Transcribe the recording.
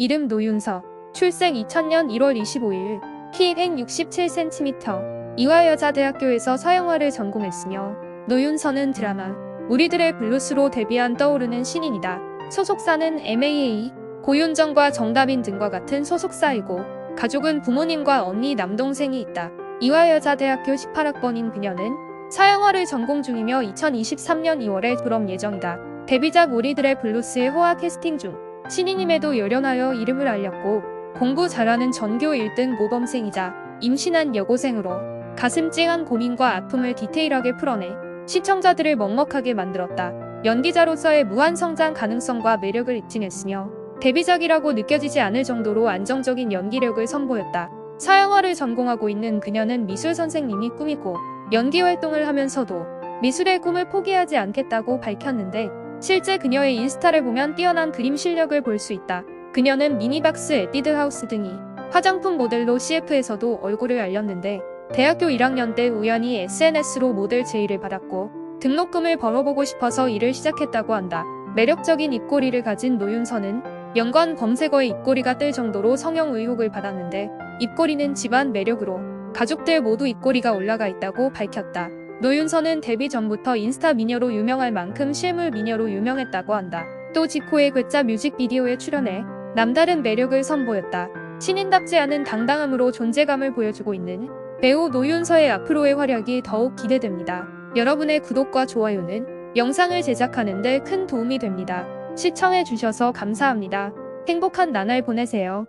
이름 노윤서. 출생 2000년 1월 25일. 키 167cm. 이화여자대학교에서 서영화를 전공했으며 노윤서는 드라마 우리들의 블루스로 데뷔한 떠오르는 신인이다. 소속사는 MAA, 고윤정과 정다빈 등과 같은 소속사이고 가족은 부모님과 언니 남동생이 있다. 이화여자대학교 18학번인 그녀는 서영화를 전공 중이며 2023년 2월에 졸업 예정이다. 데뷔작 우리들의 블루스의 호화 캐스팅 중 신인임에도 열연하여 이름을 알렸고 공부 잘하는 전교 1등 모범생이자 임신한 여고생으로 가슴 찡한 고민과 아픔을 디테일하게 풀어내 시청자들을 먹먹하게 만들었다. 연기자로서의 무한 성장 가능성과 매력을 입증했으며 데뷔작이라고 느껴지지 않을 정도로 안정적인 연기력을 선보였다. 서영화를 전공하고 있는 그녀는 미술 선생님이 꿈이고 연기 활동을 하면서도 미술의 꿈을 포기하지 않겠다고 밝혔는데 실제 그녀의 인스타를 보면 뛰어난 그림 실력을 볼 수 있다. 그녀는 미니박스 에뛰드 하우스 등이 화장품 모델로 CF에서도 얼굴을 알렸는데 대학교 1학년 때 우연히 SNS로 모델 제의를 받았고 등록금을 벌어보고 싶어서 일을 시작했다고 한다. 매력적인 입꼬리를 가진 노윤서는 연관 검색어에 입꼬리가 뜰 정도로 성형 의혹을 받았는데 입꼬리는 집안 매력으로 가족들 모두 입꼬리가 올라가 있다고 밝혔다. 노윤서는 데뷔 전부터 인스타 미녀로 유명할 만큼 실물 미녀로 유명했다고 한다. 또 지코의 괴짜 뮤직비디오에 출연해 남다른 매력을 선보였다. 신인답지 않은 당당함으로 존재감을 보여주고 있는 배우 노윤서의 앞으로의 활약이 더욱 기대됩니다. 여러분의 구독과 좋아요는 영상을 제작하는 데 큰 도움이 됩니다. 시청해주셔서 감사합니다. 행복한 나날 보내세요.